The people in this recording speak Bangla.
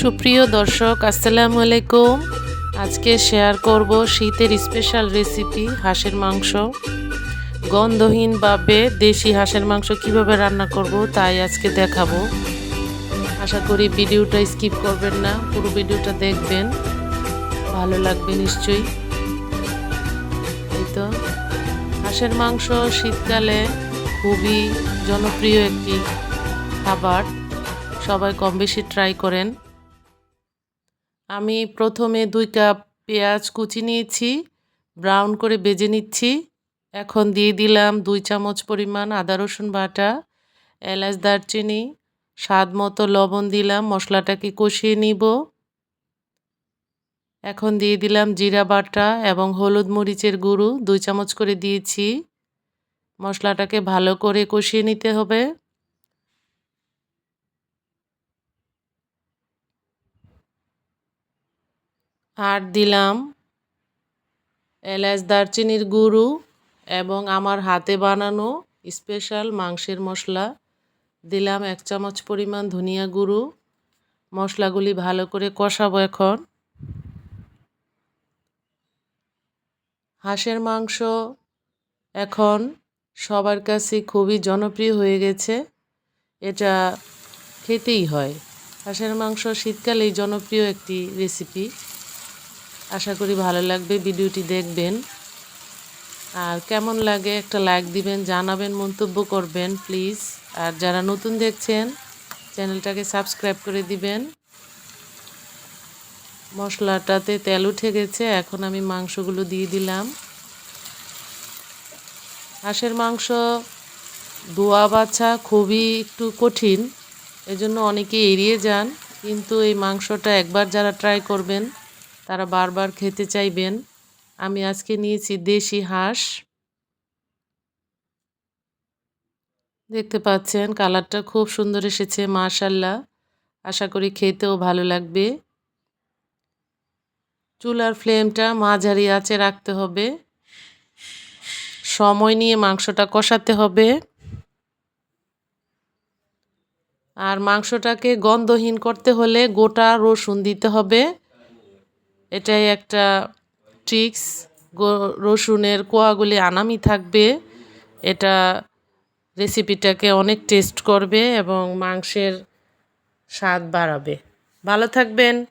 সুপ্রিয় দর্শক, আসসালামু আলাইকুম। আজকে শেয়ার করব শীতের স্পেশাল রেসিপি হাঁসের মাংস। গন্ধহীনভাবে দেশি হাঁসের মাংস কীভাবে রান্না করব তাই আজকে দেখাবো। আশা করি ভিডিওটা স্কিপ করবেন না, পুরো ভিডিওটা দেখবেন। ভালো লাগবে নিশ্চয়ই। এই তো, হাঁসের মাংস শীতকালে খুবই জনপ্রিয় একটি খাবার। সবাই কম বেশি ট্রাই করেন। আমি প্রথমে দুই কাপ পেঁয়াজ কুচি নিয়েছি ব্রাউন করে বেজে নিচ্ছি। এখন দিয়ে দিলাম দুই চামচ পরিমাণ আদা রসুন বাটা, এলাচ দারচিনি, স্বাদ মতো লবণ দিলাম, মশলাটাকে কষিয়ে নিব। এখন দিয়ে দিলাম জিরা বাটা এবং হলুদ মরিচের গুঁড়ো, দুই চামচ করে দিয়েছি। মশলাটাকে ভালো করে কষিয়ে নিতে হবে। আর দিলাম। এলাচ দারচিনির গুঁড়ো এবং আমার হাতে বানানো স্পেশাল মাংসের মশলা। দিলাম এক চামচ পরিমাণ ধনিয়া গুঁড়ো। মশলাগুলি ভালো করে কষাবো এখন। হাঁসের মাংস এখন সবার কাছে খুবই জনপ্রিয় হয়ে গেছে। এটা খেতেই হয়। হাঁসের মাংস শীতকালেই জনপ্রিয় একটি রেসিপি আশা করি ভালো লাগবে, ভিডিওটি দেখবেন। আর কেমন লাগে একটা লাইক দিবেন, জানাবেন, মন্তব্য করবেন, প্লিজ। আর যারা নতুন দেখছেন, চ্যানেলটাকে সাবস্ক্রাইব করে দিবেন। মশলাটাতে তেল উঠে গেছে, এখন আমি মাংসগুলো দিয়ে দিলাম। হাঁসের মাংস ধোয়া বাছা খুবই একটু কঠিন, এজন্য অনেকে এড়িয়ে যান, কিন্তু এই মাংসটা একবার যারা ট্রাই করবেন তারা বারবার খেতে চাইবেন। আমি আজকে নিয়েছি দেশি হাঁস। দেখতে পাচ্ছেন, কালারটা খুব সুন্দর এসেছে, মাশাল্লাহ। আশা করি খেতেও ভালো লাগবে। চুলার ফ্লেমটা মাঝারি আঁচে রাখতে হবে। সময় নিয়ে মাংসটা কষাতে হবে। আর মাংসটাকে গন্ধহীন করতে হলে গোটা রসুন দিতে হবে। এটাই একটা ট্রিক্স রসুনের কোয়াগুলি আনামি থাকবে। এটা রেসিপিটাকে অনেক টেস্ট করবে এবং মাংসের স্বাদ বাড়াবে। ভালো থাকবেন।